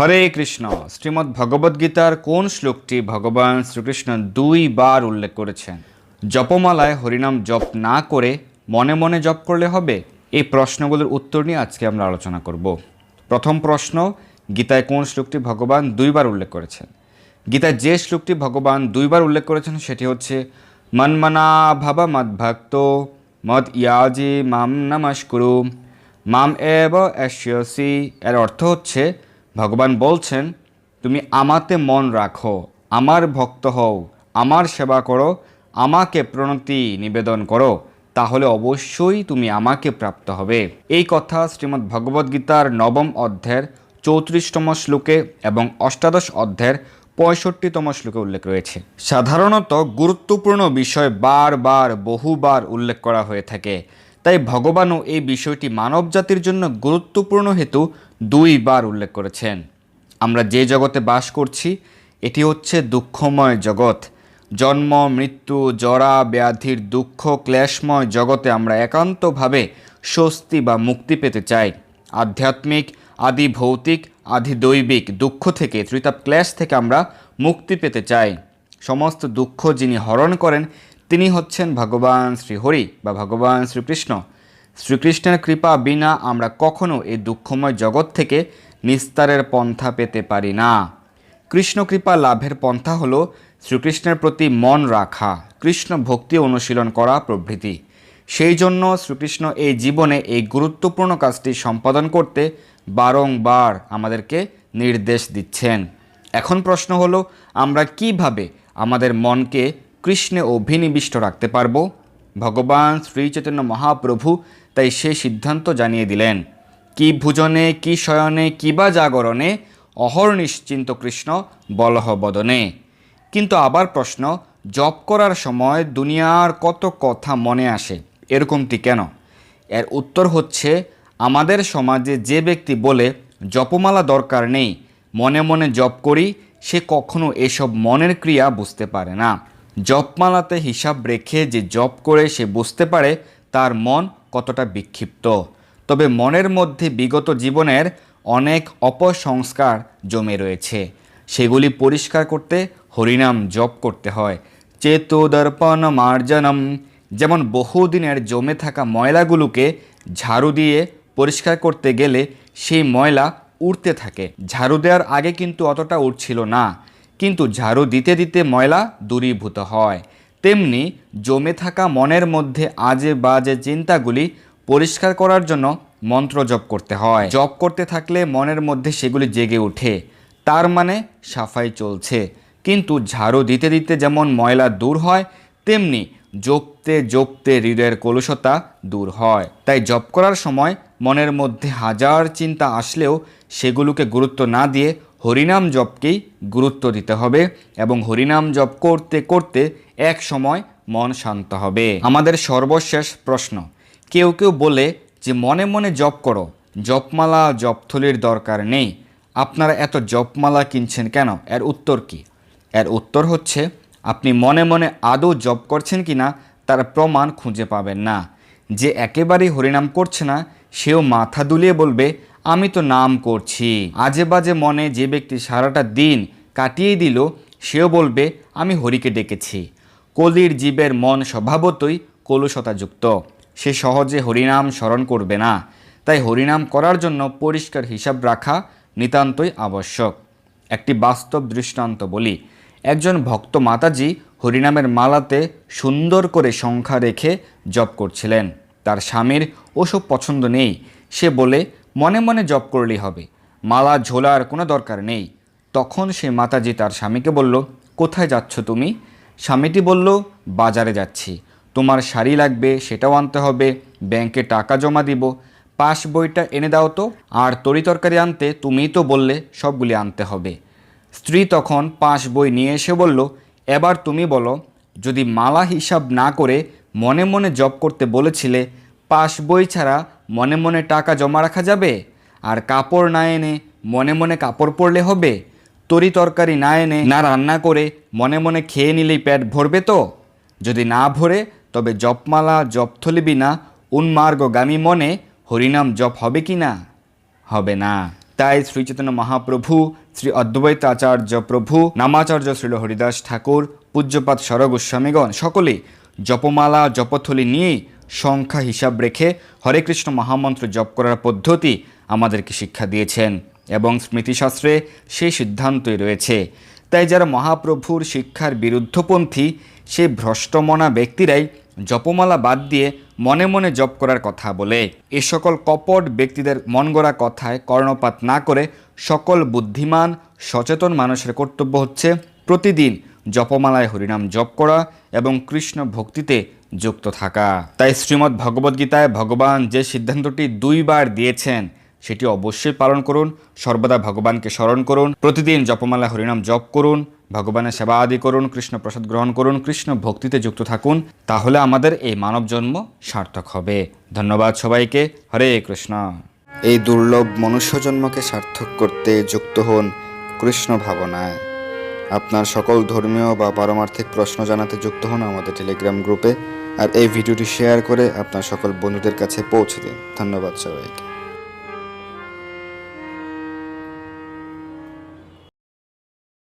হরে কৃষ্ণ। শ্রীমদ্ ভগবদ্গীতার কোন শ্লোকটি ভগবান শ্রীকৃষ্ণ দুইবার উল্লেখ করেছেন? জপমালায় হরিনাম জপ না করে মনে মনে জপ করলে হবে? এই প্রশ্নগুলোর উত্তর নিয়ে আজকে আমরা আলোচনা করব। প্রথম প্রশ্ন, গীতায় কোন শ্লোকটি ভগবান দুইবার উল্লেখ করেছেন? গীতায় যে শ্লোকটি ভগবান দুইবার উল্লেখ করেছেন সেটি হচ্ছে, মন্মনা ভাব মদ্ভক্ত মদ ইয়াজি মাম নমস্কুরু, মাম এব এর অর্থ হচ্ছে ভগবান বলছেন, তুমি আমাতে মন রাখো, আমার ভক্ত হও, আমার সেবা করো, আমাকে প্রণতি নিবেদন করো, তাহলে অবশ্যই তুমি আমাকে প্রাপ্ত হবে। এই কথা শ্রীমদ্ ভগবদ্গীতার নবম অধ্যায়ের চৌত্রিশতম শ্লোকে এবং অষ্টাদশ অধ্যায়ের পঁয়ষট্টিতম শ্লোকে উল্লেখ রয়েছে। সাধারণত গুরুত্বপূর্ণ বিষয় বারবার, বহুবার উল্লেখ করা হয়ে থাকে। তাই ভগবানও এই বিষয়টি মানব জাতির জন্য গুরুত্বপূর্ণ হেতু দুইবার উল্লেখ করেছেন। আমরা যে জগতে বাস করছি, এটি হচ্ছে দুঃখময় জগৎ। জন্ম, মৃত্যু, জরা, ব্যাধির দুঃখ, ক্লেশময় জগতে আমরা একান্তভাবে স্বস্তি বা মুক্তি পেতে চাই। আধ্যাত্মিক, আদি ভৌতিক, আদি দৈবিক দুঃখ থেকে, ত্রিতাপ ক্লেশ থেকে আমরা মুক্তি পেতে চাই। সমস্ত দুঃখ যিনি হরণ করেন, তিনি হচ্ছেন ভগবান শ্রীহরি বা ভগবান শ্রীকৃষ্ণ। শ্রীকৃষ্ণের কৃপা বিনা আমরা কখনো এই দুঃখময় জগৎ থেকে নিস্তারের পন্থা পেতে পারি না। কৃষ্ণ কৃপা লাভের পন্থা হলো শ্রীকৃষ্ণের প্রতি মন রাখা, কৃষ্ণ ভক্তি অনুশীলন করা প্রভৃতি। সেই জন্য শ্রীকৃষ্ণ এই জীবনে এই গুরুত্বপূর্ণ কাজটি সম্পাদন করতে বারংবার আমাদেরকে নির্দেশ দিচ্ছেন। এখন প্রশ্ন হলো, আমরা কীভাবে আমাদের মনকে কৃষ্ণে অভিনিবিষ্ট রাখতে পারব? ভগবান শ্রী চৈতন্য মহাপ্রভু তাই সে সিদ্ধান্ত জানিয়ে দিলেন, কি ভুজনে, কি শয়নে, কি বা জাগরণে অহর নিশ্চিন্ত কৃষ্ণ বলহ বদনে। কিন্তু আবার প্রশ্ন, জপ করার সময় দুনিয়ার কত কথা মনে আসে? এরকমটি কেন? এর উত্তর হচ্ছে, আমাদের সমাজে যে ব্যক্তি বলে, জপমালা দরকার নেই, মনে মনে জপ করি, সে কখনো এসব মনের ক্রিয়া বুঝতে পারে না। জপমালাতে হিসাব রেখে যে জপ করে সে বুঝতে পারে, তার মন কতটা বিক্ষিপ্ত। তবে মনের মধ্যে বিগত জীবনের অনেক অপসংস্কার জমে রয়েছে। সেগুলি পরিষ্কার করতে হরিনাম জপ করতে হয়। চেতোদর্পণ মার্জনম, যেমন বহুদিনের জমে থাকা ময়লাগুলোকে ঝাড়ু দিয়ে পরিষ্কার করতে গেলে সেই ময়লা উড়তে থাকে। ঝাড়ু দেওয়ার আগে কিন্তু অতটা উঠছিল না, কিন্তু ঝাড়ু দিতে দিতে ময়লা দূরীভূত হয়। তেমনি জমে থাকা মনের মধ্যে আজে বাজে চিন্তাগুলি পরিষ্কার করার জন্য মন্ত্র জপ করতে হয়। জপ করতে থাকলে মনের মধ্যে সেগুলি জেগে ওঠে। তার মানে সাফাই চলছে। কিন্তু ঝাড়ু দিতে দিতে যেমন ময়লা দূর হয়, তেমনি জপতে জপতে হৃদয়ের কলুষতা দূর হয়। তাই জপ করার সময় মনের মধ্যে হাজার চিন্তা আসলেও সেগুলোকে গুরুত্ব না দিয়ে হরিনাম জপকেই গুরুত্ব দিতে হবে এবং হরিনাম জপ করতে করতে এক সময় মন শান্ত হবে। আমাদের সর্বশেষ প্রশ্ন, কেউ কেউ বলে যে মনে মনে জপ করো, জপমালা, জপথলির দরকার নেই। আপনারা এত জপমালা কিনছেন কেন? এর উত্তর কি? এর উত্তর হচ্ছে, আপনি মনে মনে আদৌ জপ করছেন কি না তার প্রমাণ খুঁজে পাবেন না। যে একেবারেই হরিনাম করছে না, সেও মাথা দুলিয়ে বলবে, আমি তো নাম করছি। আজে বাজে মনে যে ব্যক্তি সারাটা দিন কাটিয়ে দিল, সেও বলবে, আমি হরিকে ডেকেছি। কলির জীবের মন স্বভাবতই কলুষতাযুক্ত। সে সহজে হরিনাম স্মরণ করবে না। তাই হরিনাম করার জন্য পরিষ্কার হিসাব রাখা নিতান্তই আবশ্যক। একটি বাস্তব দৃষ্টান্ত বলি, একজন ভক্ত মাতাজি হরিনামের মালাতে সুন্দর করে সংখ্যা রেখে জপ করছিলেন। তার স্বামীর ওসব পছন্দ নেই। সে বলে, মনে মনে জপ করলেই হবে। মালা ঝোলার কোনো দরকার নেই। তখন সে মাতাজি তার স্বামীকে বলল, কোথায় যাচ্ছ তুমি? স্বামীটি বলল, বাজারে যাচ্ছি। তোমার শাড়ি লাগবে, সেটাও আনতে হবে। ব্যাংকে টাকা জমা দিব। পাস বইটা এনে দাও তো। আর তরি তরকারি আনতে তুমিই তো বললে, সবগুলি আনতে হবে। স্ত্রী তখন পাঁচ বই নিয়ে এসে বলল, এবার তুমি বলো, যদি মালা হিসাব না করে মনে মনে জব করতে বলেছিলে পাস বই ছাড়া মনে মনে টাকা জমা রাখা যাবে? আর কাপড় না এনে মনে মনে কাপড় পরলে হবে? তরি তরকারি না এনে না রান্না করে মনে মনে খেয়ে নিলেই পেট ভরবে তো? যদি না ভরে, তবে জপমালা জপথলি বিনা উন্মার্গগামী মনে হরিনাম জপ হবে কি না? হবে না। তাই শ্রী চৈতন্য মহাপ্রভু, শ্রী অদ্বৈত আচার্য প্রভু, নামাচার্য শ্রীল হরিদাস ঠাকুর পূজ্যপাত সর গোস্বামীগণ সকলেই জপমালা, জপথলি নিয়েই সংখ্যা হিসাব রেখে হরে কৃষ্ণ মহামন্ত্র জপ করার পদ্ধতি আমাদেরকে শিক্ষা দিয়েছেন। এবং স্মৃতিশাস্ত্রে সেই সিদ্ধান্তই রয়েছে। তাই যারা মহাপ্রভুর শিক্ষার বিরুদ্ধপন্থী সেই ভ্রষ্টমনা ব্যক্তিরাই জপমালা বাদ দিয়ে মনে মনে জপ করার কথা বলে। এ সকল কপট ব্যক্তিদের মন গড়া কথায় কর্ণপাত না করে সকল বুদ্ধিমান, সচেতন মানুষের কর্তব্য হচ্ছে প্রতিদিন জপমালায় হরিনাম জপ করা এবং কৃষ্ণ ভক্তিতে যুক্ত থাকা। তাই শ্রীমদ্ ভগবদ্গীতায় ভগবান যে সিদ্ধান্তটি দুইবার দিয়েছেন সেটি অবশ্যই পালন করুন। সর্বদা ভগবানকে স্মরণ করুন। প্রতিদিন জপমালা হরিনাম জপ করুন। ভগবানের সেবা আদি করুন কৃষ্ণ প্রসাদ গ্রহণ করুন, কৃষ্ণ ভক্তিতে যুক্ত থাকুন। তাহলে আমাদের এই মানব জন্ম সার্থক হবে। ধন্যবাদ সবাইকে। হরে কৃষ্ণ। এই দুর্লভ মনুষ্য জন্মকে সার্থক করতে যুক্ত হন কৃষ্ণ ভাবনায়। আপনার সকল ধর্মীয় বা পারমার্থিক প্রশ্ন জানাতে যুক্ত হন আমাদের টেলিগ্রাম গ্রুপে। আর এই ভিডিওটি শেয়ার করে আপনার সকল বন্ধুদের কাছে পৌঁছে দিন। ধন্যবাদ সবাইকে।